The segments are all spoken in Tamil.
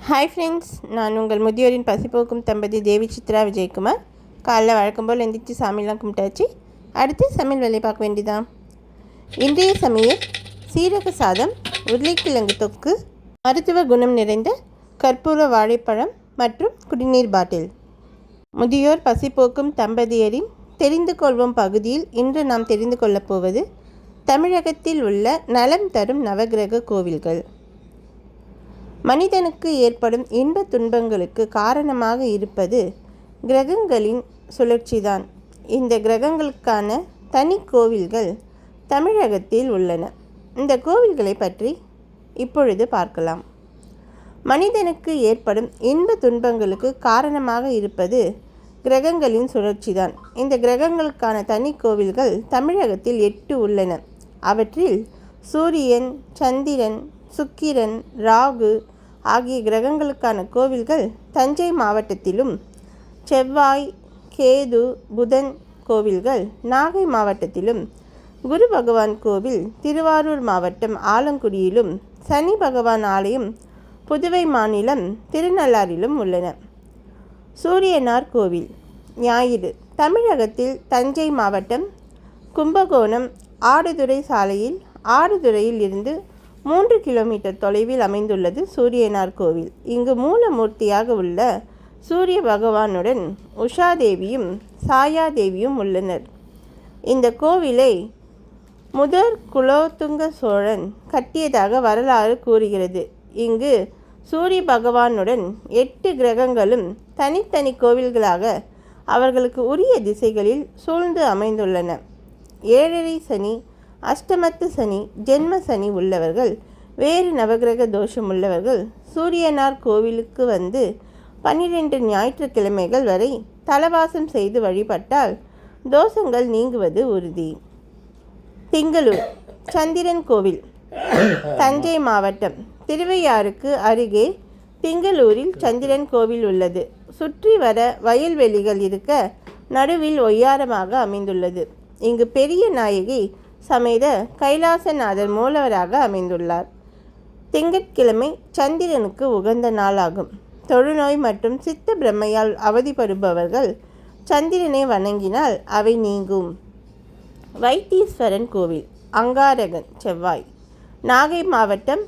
ஹாய் ஃப்ரெண்ட்ஸ் நான் உங்கள் முதியோரின் பசிப்போக்கும் தம்பதி தேவி சித்ரா விஜயகுமார். காலைல வழக்கம் போல் எந்திரிச்சு சாமிலாம் கும்பிட்டாச்சு. அடுத்து சமையல் வேலையை பார்க்க வேண்டியதான் இன்றைய சமையல் சீரக சாதம் உருளைக்கிழங்கு தொக்கு மருத்துவ குணம் நிறைந்த கற்பூர வாழைப்பழம் மற்றும் குடிநீர் பாட்டில். முதியோர் பசிப்போக்கும் தம்பதியரின் தெரிந்து கொள்வோம் பகுதியில் இன்று நாம் தெரிந்து கொள்ளப் போவது தமிழகத்தில் உள்ள நலம் தரும் நவகிரக கோவில்கள். மனிதனுக்கு ஏற்படும் இன்ப துன்பங்களுக்கு காரணமாக இருப்பது கிரகங்களின் சுழற்சிதான். இந்த கிரகங்களுக்கான தனி கோவில்கள் தமிழகத்தில் உள்ளன. இந்த கோவில்களை பற்றி இப்பொழுது பார்க்கலாம். மனிதனுக்கு ஏற்படும் இன்ப துன்பங்களுக்கு காரணமாக இருப்பது கிரகங்களின் சுழற்சிதான். இந்த கிரகங்களுக்கான தனி கோவில்கள் தமிழகத்தில் எட்டு உள்ளன. அவற்றில் சூரியன் சந்திரன் சுக்கிரன் ராகு ஆகிய கிரகங்களுக்கான கோவில்கள் தஞ்சை மாவட்டத்திலும் செவ்வாய் கேது புதன் கோவில்கள் நாகை மாவட்டத்திலும் குரு பகவான் கோவில் திருவாரூர் மாவட்டம் ஆலங்குடியிலும் சனி பகவான் ஆலயம் புதுவை மாநிலம் திருநள்ளாறிலும் உள்ளன. சூரியனார் கோவில் ஞாயிறு தமிழகத்தில் தஞ்சை மாவட்டம் கும்பகோணம் ஆடுதுறை சாலையில் ஆடுதுறையில் இருந்து மூன்று கிலோமீட்டர் தொலைவில் அமைந்துள்ளது சூரியனார் கோவில். இங்கு மூலமூர்த்தியாக உள்ள சூரிய பகவானுடன் உஷாதேவியும் சாயாதேவியும் உள்ளனர். இந்த கோவிலை முதற் குலோத்துங்க சோழன் கட்டியதாக வரலாறு கூறுகிறது. இங்கு சூரிய பகவானுடன் எட்டு கிரகங்களும் தனித்தனி கோவில்களாக அவர்களுக்கு உரிய திசைகளில் சூழ்ந்து அமைந்துள்ளன. ஏழரை சனி அஷ்டமத்து சனி ஜென்ம சனி உள்ளவர்கள் வேறு நவகிரக தோஷம் உள்ளவர்கள் சூரியனார் கோவிலுக்கு வந்து பன்னிரெண்டு ஞாயிற்றுக்கிழமைகள் வரை தலவாசம் செய்து வழிபட்டால் தோஷங்கள் நீங்குவது உறுதி. திங்களூர் சந்திரன் கோவில் தஞ்சை மாவட்டம் திருவையாறுக்கு அருகே திங்களூரில் சந்திரன் கோவில் உள்ளது. சுற்றி வர வயல்வெளிகள் இருக்க நடுவில் ஒய்யாரமாக அமைந்துள்ளது. இங்கு பெரிய நாயகி சமேத கைலாசநாதர் மூலவராக அமைந்துள்ளார். திங்கட்கிழமை சந்திரனுக்கு உகந்த நாளாகும். தொழுநோய் மற்றும் சித்த பிரம்மையால் அவதிப்படுபவர்கள் சந்திரனை வணங்கினால் அவை நீங்கும். வைத்தீஸ்வரன் கோவில் அங்காரகன் செவ்வாய். நாகை மாவட்டம்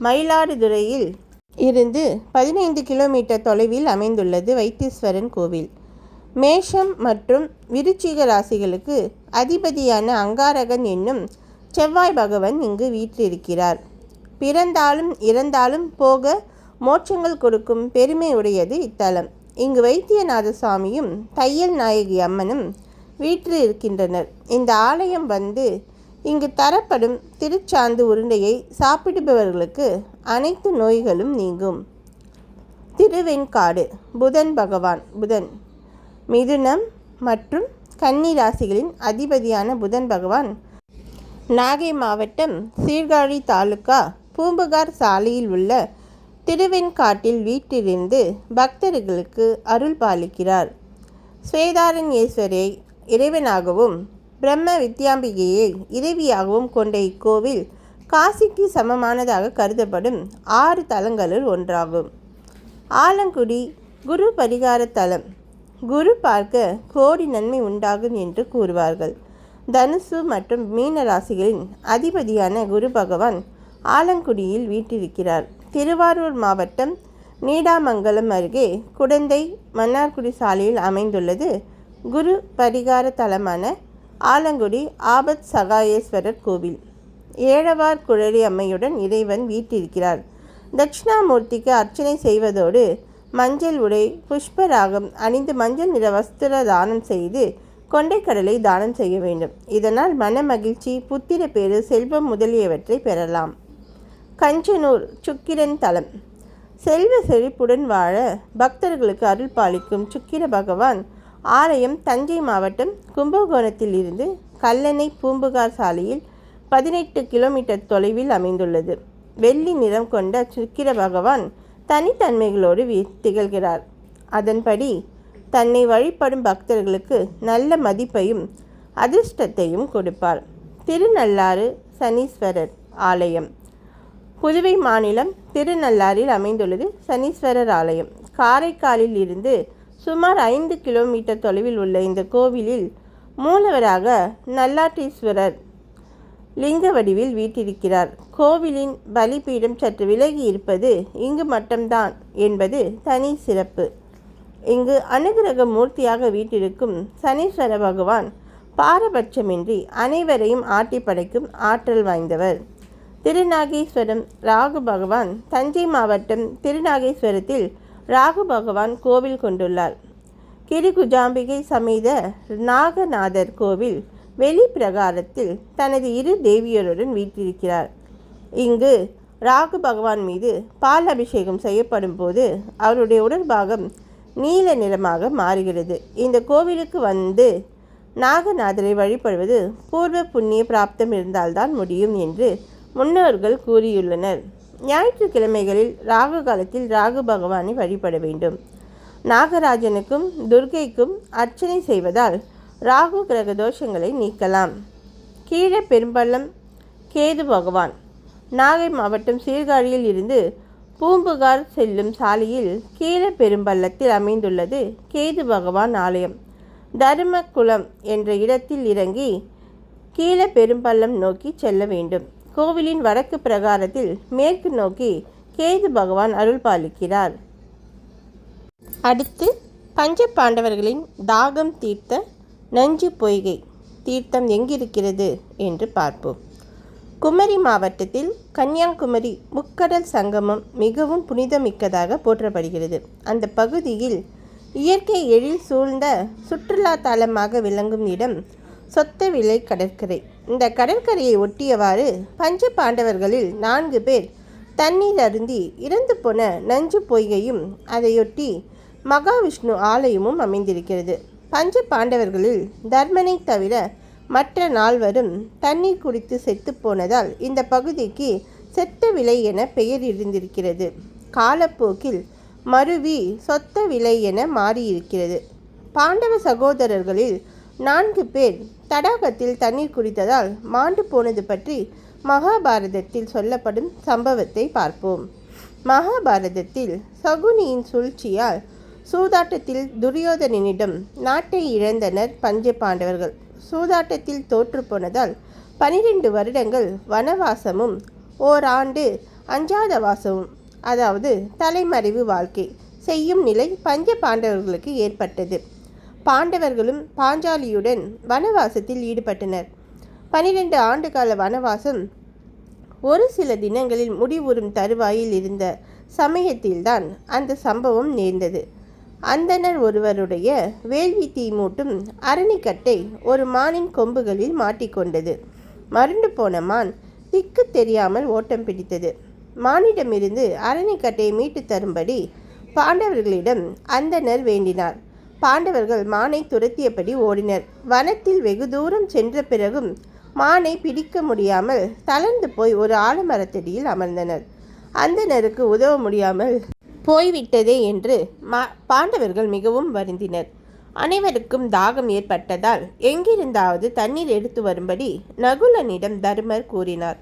மயிலாடுதுறையில் இருந்து பதினைந்து கிலோமீட்டர் தொலைவில் அமைந்துள்ளது வைத்தீஸ்வரன் கோவில். மேஷம் மற்றும் விருச்சிக ராசிகளுக்கு அதிபதியான அங்காரகன் என்னும் செவ்வாய் பகவான் இங்கு வீற்றிருக்கிறார். பிறந்தாலும் இறந்தாலும் போக மோட்சங்கள் கொடுக்கும் பெருமை உடையது இத்தலம். இங்கு வைத்தியநாத சுவாமியும் தையல் நாயகி அம்மனும் வீற்றில் இருக்கின்றனர் இந்த ஆலயம் வந்து இங்கு தரப்படும் திருச்சாந்து உருண்டையை சாப்பிடுபவர்களுக்கு அனைத்து நோய்களும் நீங்கும். திருவெண்காடு புதன் பகவான் புதன். மிதுனம் மற்றும் கன்னி ராசிகளின் அதிபதியான புதன் பகவான். நாகை மாவட்டம் சீர்காழி தாலுகா பூம்புகார் சாலையில் உள்ள திருவெண்காட்டில் வீட்டிலிருந்து பக்தர்களுக்கு அருள் பாலிக்கிறார். ஸ்வேதாரண்யேஸ்வரை இறைவனாகவும் பிரம்ம வித்யாம்பிகையை இறைவியாகவும் கொண்ட இக்கோவில் காசிக்கு சமமானதாக கருதப்படும் ஆறு தலங்களுள் ஒன்றாகும். ஆலங்குடி குரு பரிகார தலம் குரு பார்க்க கோடி நன்மை உண்டாகும் என்று கூறுவார்கள். தனுசு மற்றும் மீன ராசிகளின் அதிபதியான குரு பகவான் ஆலங்குடியில் வீட்டிருக்கிறார். திருவாரூர் மாவட்டம் நீடாமங்கலம் அருகே குடந்தை மன்னார்குடி சாலையில் அமைந்துள்ளது. குரு பரிகார தலமான ஆலங்குடி ஆபத் சகாயேஸ்வரர் கோவில். ஏழவார் குழலி அம்மையுடன் இறைவன் வீட்டிருக்கிறார். தட்சிணாமூர்த்திக்கு அர்ச்சனை செய்வதோடு மஞ்சள் உடை புஷ்பராகம் அணிந்து மஞ்சள் நிற வஸ்திர தானம் செய்து கொண்டைக்கடலை தானம் செய்ய வேண்டும். இதனால் மன மகிழ்ச்சி புத்திர பேரு செல்வம் முதலியவற்றை பெறலாம். கஞ்சனூர் சுக்கிரன் தலம். செல்வ செழிப்புடன் வாழ பக்தர்களுக்கு அருள் பாலிக்கும் சுக்கிர பகவான் ஆலயம் தஞ்சை மாவட்டம் கும்பகோணத்தில் இருந்து கல்லணை பூம்புகார் சாலையில் பதினெட்டு கிலோமீட்டர் தொலைவில் அமைந்துள்ளது. வெள்ளி நிறம் கொண்ட சுக்கிர பகவான் தனித்தன்மைகளோடு திகழ்கிறார். அதன்படி தன்னை வழிபடும் பக்தர்களுக்கு நல்ல மதிப்பையும் அதிர்ஷ்டத்தையும் கொடுப்பார். திருநள்ளாறு சனீஸ்வரர் ஆலயம். புதுவை மாநிலம் திருநள்ளாறில் அமைந்துள்ளது சனீஸ்வரர் ஆலயம். காரைக்காலில் இருந்து சுமார் ஐந்து கிலோமீட்டர் தொலைவில் உள்ள இந்த கோவிலில் மூலவராக நல்லாட்டீஸ்வரர் லிங்க வடிவில் வீட்டிருக்கிறார். கோவிலின் பலிபீடம் சற்று விலகி இருப்பது இங்கு மட்டும்தான் என்பது தனி சிறப்பு. இங்கு அனுகிரக மூர்த்தியாக வீட்டிருக்கும் சனீஸ்வர பகவான் பாரபட்சமின்றி அனைவரையும் ஆட்டி படைக்கும் ஆற்றல் வாய்ந்தவர். திருநாகேஸ்வரம் ராகு பகவான் தஞ்சை மாவட்டம் திருநாகேஸ்வரத்தில் ராகு பகவான் கோவில் கொண்டுள்ளார். கிரிகுஜாம்பிகை சமேத நாகநாதர் கோவில் வெளி பிரகாரத்தில் தனது இரு தேவியருடன் வீற்றிருக்கிறார். இங்கு ராகு பகவான் மீது பால் அபிஷேகம் செய்யப்படும் போது அவருடைய உடற்பாகம் நீல நிறமாக மாறுகிறது. இந்த கோவிலுக்கு வந்து நாகநாதரை வழிபடுவது பூர்வ புண்ணிய பிராப்தம் இருந்தால்தான் முடியும் என்று முன்னோர்கள் கூறியுள்ளனர். ஞாயிற்றுக்கிழமைகளில் ராகு காலத்தில் ராகு பகவானை வழிபட வேண்டும். நாகராஜனுக்கும் துர்கைக்கும் அர்ச்சனை செய்வதால் ராகு கிரக தோஷங்களை நீக்கலாம். கீழே பெரும்பள்ளம் கேது பகவான். நாகை மாவட்டம் சீர்காழியில் இருந்து பூம்புகார் செல்லும் சாலையில் கீழே பெரும்பள்ளத்தில் அமைந்துள்ளது கேது பகவான் ஆலயம். தருமக்குளம் என்ற இடத்தில் இறங்கி கீழே பெரும்பள்ளம் நோக்கி செல்ல வேண்டும். கோவிலின் வடக்கு பிரகாரத்தில் மேற்கு நோக்கி கேது பகவான் அருள் பாலிக்கிறார். அடுத்து பஞ்ச பாண்டவர்களின் தாகம் தீர்த்த நஞ்சு பொய்கை. தீர்த்தம் எங்கிருக்கிறது? என்று பார்ப்போம். குமரி மாவட்டத்தில் கன்னியாகுமரி முக்கடல் சங்கமம் மிகவும் புனிதமிக்கதாக போற்றப்படுகிறது. அந்த பகுதியில் இயற்கை எழில் சூழ்ந்த சுற்றுலா தலமாக விளங்கும் இடம் சொத்தவிலை கடற்கரை. இந்த கடற்கரையை ஒட்டியவாறு பஞ்ச பாண்டவர்களில் நான்கு பேர் தண்ணீர் அருந்தி இறந்து போன நஞ்சு பொய்கையும் அதையொட்டி மகாவிஷ்ணு ஆலயமும் அமைந்திருக்கிறது. பஞ்ச பாண்டவர்களில் தர்மனை தவிர மற்ற நால்வரும் தண்ணீர் குடித்து செத்து போனதால் இந்த பகுதிக்கு செத்த விலை என பெயர் இருந்திருக்கிறது. காலப்போக்கில் மருவி சொத்த விலை என மாறியிருக்கிறது. பாண்டவ சகோதரர்களில் நான்கு பேர் தடாகத்தில் தண்ணீர் குடித்ததால் மாண்டு போனது பற்றி மகாபாரதத்தில் சொல்லப்படும் சம்பவத்தை பார்ப்போம். மகாபாரதத்தில் சகுனியின் சூழ்ச்சியால் சூதாட்டத்தில் துரியோதனனிடம் நாட்டை இழந்தனர் பஞ்ச பாண்டவர்கள். சூதாட்டத்தில் தோற்று போனதால் பனிரெண்டு வருடங்கள் வனவாசமும் ஓராண்டு அஞ்சாத வாசமும் அதாவது தலைமறைவு வாழ்க்கை செய்யும் நிலை பஞ்ச பாண்டவர்களுக்கு ஏற்பட்டது. பாண்டவர்களும் பாஞ்சாலியுடன் வனவாசத்தில் ஈடுபட்டனர். பனிரெண்டு ஆண்டுகால வனவாசம் ஒரு சில தினங்களில் முடிவுறும் தருவாயில் இருந்த சமயத்தில்தான் அந்த சம்பவம் நேர்ந்தது. அந்தனர் ஒருவருடைய வேள்வி தீமூட்டும் அரணிக்கட்டை ஒரு மானின் கொம்புகளில் மாட்டிக்கொண்டது. மருண்டு போன மான் திக்கு தெரியாமல் ஓட்டம் பிடித்தது. மானிடமிருந்து அரணிக்கட்டையை மீட்டு தரும்படி பாண்டவர்களிடம் அந்தனர் வேண்டினார். பாண்டவர்கள் மானை துரத்தியபடி ஓடினர். வனத்தில் வெகு தூரம் சென்ற பிறகும் மானை பிடிக்க முடியாமல் தளர்ந்து போய் ஒரு ஆலமரத்தடியில் அமர்ந்தனர். அந்தனருக்கு உதவ முடியாமல் போய்விட்டதே என்று மா பாண்டவர்கள் மிகவும் வருந்தினர். அனைவருக்கும் தாகம் ஏற்பட்டதால் எங்கிருந்தாவது தண்ணீர் எடுத்து வரும்படி நகுலனிடம் தர்மர் கூறினார்.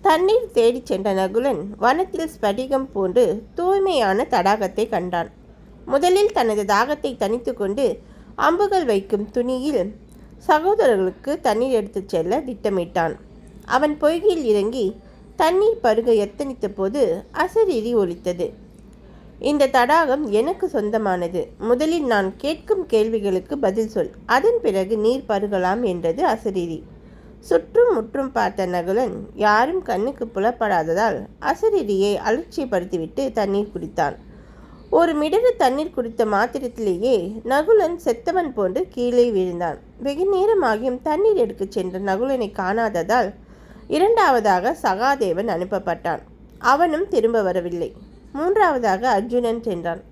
தண்ணீர் தேடிச் சென்ற நகுலன் வனத்தில் ஸ்படிகம் போன்று தூய்மையான தடாகத்தை கண்டான். முதலில் தனது தாகத்தை தணித்து கொண்டு அம்புகள் வைக்கும் துணியில் சகோதரர்களுக்கு தண்ணீர் எடுத்துச் செல்ல திட்டமிட்டான். அவன் பொய்கையில் இறங்கி தண்ணீர் பருக எத்தனித்த போது அசரீரி ஒலித்தது. இந்த தடாகம் எனக்கு சொந்தமானது. முதலில் நான் கேட்கும் கேள்விகளுக்கு பதில் சொல். அதன் பிறகு நீர் பருகலாம் என்றது அசரீரி. சுற்றும் முற்றும் பார்த்த நகுலன் யாரும் கண்ணுக்கு புலப்படாததால் அசரீரியை அலட்சியப்படுத்திவிட்டு தண்ணீர் குடித்தான். ஒரு மிடறு தண்ணீர் குடித்த மாத்திரத்திலேயே நகுலன் செத்தவன் போன்று கீழே விழுந்தான். வெகு நேரமாகியும் தண்ணீர் எடுக்கச் சென்ற நகுலனை காணாததால் இரண்டாவதாக சகாதேவன் அனுப்பப்பட்டான். அவனும் திரும்ப வரவில்லை. மூன்றாவதாக அர்ஜுனன் சென்றான்.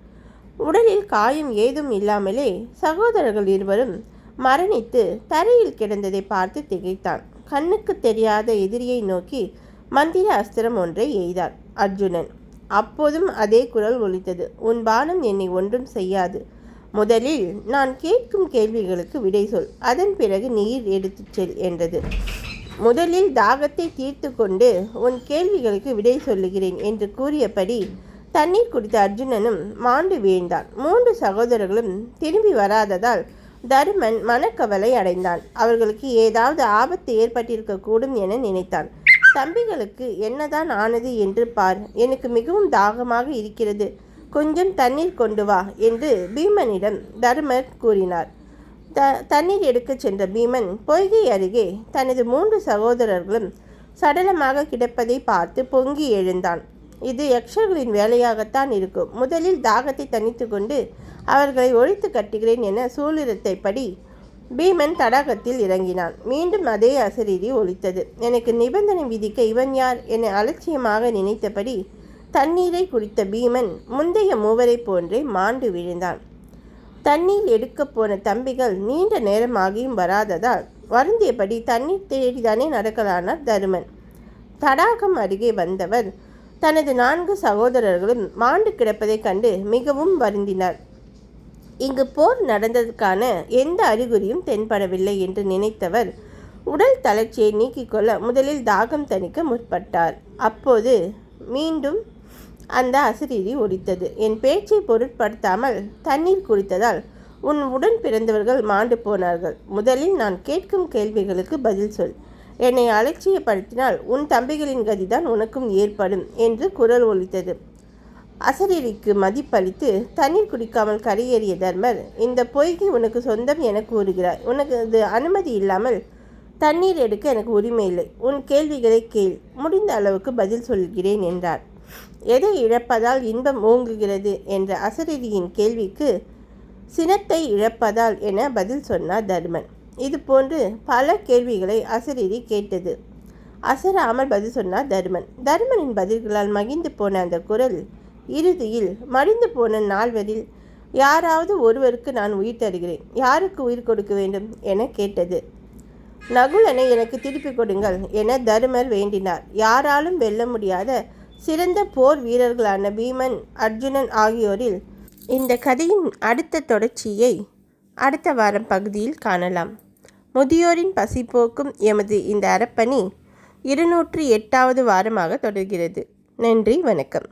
உடலில் காயம் ஏதும் இல்லாமலே சகோதரர்கள் இருவரும் மரணித்து தரையில் கிடந்ததை பார்த்து திகைத்தான். கண்ணுக்கு தெரியாத எதிரியை நோக்கி மந்திர அஸ்திரம் ஒன்றை எய்தான் அர்ஜுனன். அப்போதும் அதே குரல் ஒலித்தது. உன் பானம் என்னை ஒன்றும் செய்யாது. முதலில் நான் கேட்கும் கேள்விகளுக்கு விடை சொல். அதன் பிறகு நீர் எடுத்துச் செல் என்றது. முதலில் தாகத்தை தீர்த்து கொண்டு உன் கேள்விகளுக்கு விடை சொல்லுகிறேன் என்று கூறியபடி தண்ணீர் குடித்த அர்ஜுனனும் மாண்டு வீழ்ந்தான். மூன்று சகோதரர்களும் திரும்பி வராததால் தருமன் மனக்கவலை அடைந்தான். அவர்களுக்கு ஏதாவது ஆபத்து ஏற்பட்டிருக்கக்கூடும் என நினைத்தான். தம்பிகளுக்கு என்னதான் ஆனது என்று பார். எனக்கு மிகவும் தாகமாக இருக்கிறது. கொஞ்சம் தண்ணீர் கொண்டு வா என்று பீமனிடம் தருமர் கூறினார். த தண்ணீர் எடுக்கச் சென்ற பீமன் பொய்கை அருகே தனது மூன்று சகோதரர்களும் சடலமாக கிடப்பதை பார்த்து பொங்கி எழுந்தான். இது யக்ஷர்களின் வேலையாகத்தான் இருக்கும். முதலில் தாகத்தை தணித்து கொண்டு அவர்களை ஒழித்து கட்டுகிறேன் என சூழிரத்தைப்படி பீமன் தடாகத்தில் இறங்கினான். மீண்டும் அதே அசரீரி ஒழித்தது. எனக்கு நிபந்தனை விதிக்க இவன் யார் என அலட்சியமாக நினைத்தபடி தண்ணீரை குடித்த பீமன் முந்தைய மூவரை போன்றே மாண்டு விழுந்தான். தண்ணீர் எடுக்கப் போன தம்பிகள் நீண்ட நேரமாகியும் வராததால் வருந்தியபடி தண்ணீர் தேடிதானே நடக்கலானார் தருமன். தடாகம் அருகே வந்தவர் தனது நான்கு சகோதரர்களும் மாண்டு கிடப்பதைக் கண்டு மிகவும் வருந்தினார். இங்கு போர் நடந்ததற்கான எந்த அறிகுறியும் தென்படவில்லை என்று நினைத்தவர் உடல் தளர்ச்சியை நீக்கிக் கொள்ள முதலில் தாகம் தணிக்க முற்பட்டார். அப்போது மீண்டும் அந்த அசரீரி ஒடித்தது. என் பேச்சை பொருட்படுத்தாமல் தண்ணீர் குடித்ததால் உன் உடன் பிறந்தவர்கள் மாண்டு போனார்கள். முதலில் நான் கேட்கும் கேள்விகளுக்கு பதில் சொல். என்னை அலட்சியப்படுத்தினால் உன் தம்பிகளின் கதிதான் உனக்கும் ஏற்படும் என்று குரல் ஒலித்தது. அசரீரிக்கு மதிப்பளித்து தண்ணீர் குடிக்காமல் கரையேறிய தர்மர் இந்த பொய்கை உனக்கு சொந்தம் என கூறுகிறார் உனக்கு இது அனுமதி இல்லாமல் தண்ணீர் எடுக்க எனக்கு உரிமை இல்லை. உன் கேள்விகளை கேள். முடிந்த அளவுக்கு பதில் சொல்கிறேன் என்றார். எதை இழப்பதால் இன்பம் ஓங்குகிறது? என்ற அசரீரியின் கேள்விக்கு சினத்தை இழப்பதால் என பதில் சொன்னார் தர்மன் இது போன்று பல கேள்விகளை அசரீரி கேட்டது. அசராமல் பதில் சொன்னார் தருமன். தருமனின் பதில்களால் மகிழ்ந்து போன அந்த குரல் இறுதியில் மடிந்து போன நால்வரில் யாராவது ஒருவருக்கு நான் உயிர் தருகிறேன். யாருக்கு உயிர் கொடுக்க வேண்டும் என கேட்டது. நகுலனை எனக்கு திருப்பி கொடுங்கள் என தருமர் வேண்டினார். யாராலும் வெல்ல முடியாத சிறந்த போர் வீரர்களான பீமன் அர்ஜுனன் ஆகியோரில் இந்த கதையின் அடுத்த தொடர்ச்சியை அடுத்த வாரம் பகுதியில் காணலாம். முதியோரின் பசி போக்கும் எமது இந்த அறப்பணி இருநூற்றி எட்டாவது வாரமாக தொடர்கிறது. நன்றி வணக்கம்.